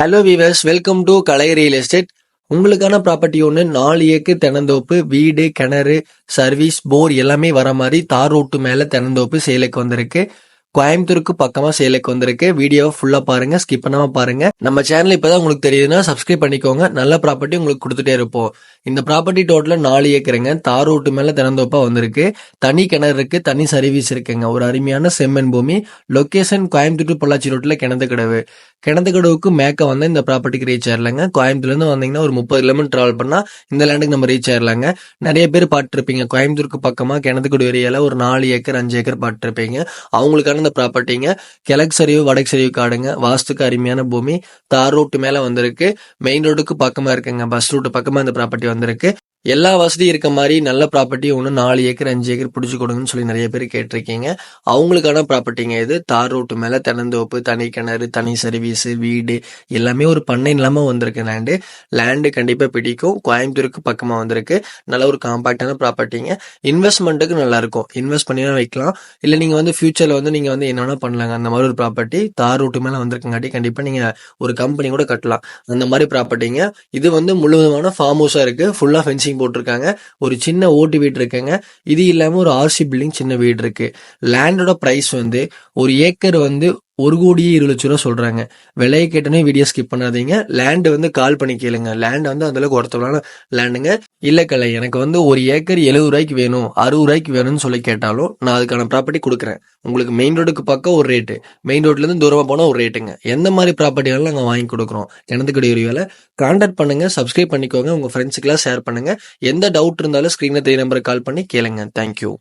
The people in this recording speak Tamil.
Hello viewers welcome to Kalai real estate உங்களுக்கான ப்ராப்பர்ட்டி ஒன்று நாலு ஏக்கர் தென்னந்தோப்பு வீடு கிணறு சர்வீஸ் போர் எல்லாமே வர மாதிரி தார் ரோட்டு மேலே தென்னந்தோப்பு சேலுக்கு வந்திருக்கு. கோயம்புத்தூருக்கு பக்கமா சேலைக்கு வந்திருக்கு. வீடியோவை ஃபுல்லா பாருங்க ஸ்கிப் பண்ணாம பாருங்க. நம்ம சேனல் இப்பதான் உங்களுக்கு தெரியுதுன்னா சப்ஸ்கிரைப் பண்ணிக்கோங்க. நல்ல ப்ராப்பர்ட்டி உங்களுக்கு கொடுத்துட்டே இருப்போம். இந்த ப்ராப்பர்ட்டி டோட்டலா நாலு ஏக்கருங்க. தார் ரோட்டு மேல திறந்தோப்பா வந்திருக்கு. தனி கிணறு இருக்கு தனி சர்வீஸ் இருக்குங்க. ஒரு அருமையான செம்மன் பூமி. லொகேஷன் கோயம்புத்தூர் பொள்ளாச்சி ரோட்ல கிணத்து கடவு கிணத்து கடவுக்கு மேக்க வந்து இந்த ப்ராப்பர்ட்டிக்கு ரீச் ஆயிரலாங்க. கோயம்புத்தூர்ல இருந்து வந்தீங்கன்னா ஒரு முப்பது கிலோமீட்டர் டிராவல் பண்ணா இந்த லேண்டுக்கு நம்ம ரீச் ஆயிரலாங்க. நிறைய பேர் பார்த்துருப்பீங்க. கோயம்புத்தூருக்கு பக்கமா கிணத்துக்குடி ஏரியால ஒரு நாலு ஏக்கர் அஞ்சு ஏக்கர் பார்த்துருப்பீங்க. அவங்களுக்கான இந்த ப்ராப்பர்ட்டிங்க கிழக்கு சரிவு வடக்கு சரிவு காடுங்க. வாஸ்துக்கு அருமையான பூமி. தார் ரோட்டு மேல வந்திருக்கு. மெயின் ரோடுக்கு பக்கமா இருக்குங்க. பஸ் ரூட் பக்கமா இந்த ப்ராப்பர்ட்டி வந்திருக்கு. எல்லா வசதியும் இருக்க மாதிரி நல்ல ப்ராப்பர்ட்டி ஒன்று நாலு ஏக்கர் அஞ்சு ஏக்கர் பிடிச்சி கொடுங்கன்னு சொல்லி நிறைய பேர் கேட்டிருக்கீங்க. அவங்களுக்கான ப்ராப்பர்ட்டிங்க இது தார் ரோட்டு மேலே தென்னந்தோப்பு தனி கிணறு தனி சர்வீஸ் வீடு எல்லாமே ஒரு பண்ணை இல்லாம வந்திருக்கு. லேண்டு லேண்டு கண்டிப்பாக பிடிக்கும். கோயம்புத்தூருக்கு பக்கமாக வந்திருக்கு. நல்ல ஒரு காம்பாக்டான ப்ராப்பர்ட்டிங்க இன்வெஸ்ட்மெண்ட்டுக்கு நல்லா இருக்கும். இன்வெஸ்ட் பண்ணி வைக்கலாம். இல்லை நீங்கள் வந்து ஃபியூச்சரில் வந்து நீங்கள் வந்து என்ன பண்ணலாங்க? அந்த மாதிரி ஒரு ப்ராப்பர்ட்டி தார் ரோட்டு மேலே வந்திருக்கங்காட்டி கண்டிப்பாக நீங்கள் ஒரு கம்பெனி கூட கட்டலாம். அந்த மாதிரி ப்ராப்பர்ட்டிங்க இது வந்து முழுவதுமான ஃபார்ம் ஹவுஸாக இருக்குது ஃபுல்லாக ஃபென்சிங் போட்டிருக்காங்க. ஒரு சின்ன ஓட்டு வீடு இருக்குங்க. இது இல்லாம ஒரு ஆர்சி பில்டிங் சின்ன வீடு இருக்கு. லேண்டோட பிரைஸ் வந்து ஒரு ஏக்கர் வந்து ஒரு கோடியே இருபது லட்ச ரூபா சொல்றாங்க. விலையை கேட்டனே வீடியோ ஸ்கிப் பண்ணாதீங்க. லேண்ட் வந்து கால் பண்ணி கேளுங்க. லேண்ட் வந்து அந்த அளவுக்கு ஒருத்தவளான லேண்டுங்க இல்ல கலை எனக்கு வந்து ஒரு ஏக்கர் எழுபது ரூபாய்க்கு வேணும் அறுபது ரூபாய்க்கு வேணும்னு சொல்லி கேட்டாலும் நான் அதுக்கான ப்ராப்பர்ட்டி கொடுக்குறேன். உங்களுக்கு மெயின் ரோடுக்கு பக்கம் ஒரு ரேட்டு மெயின் ரோட்ல இருந்து தூரமா போனா ஒரு ரேட்டுங்க எந்த மாதிரி ப்ராப்பர்ட்டி வேணாலும் நாங்கள் வாங்கி கொடுக்குறோம். கிணத்துக்கடி ஒரு வேலை கான்டாக்ட் பண்ணுங்க சப்ஸ்கிரைப் பண்ணிக்கோங்க உங்க ஃப்ரெண்ட்ஸுக்கெல்லாம் ஷேர் பண்ணுங்க. எந்த டவுட் இருந்தாலும் ஸ்க்ரீனில் தெரிய நம்பருக்கு கால் பண்ணி கேளுங்க. தேங்க்யூ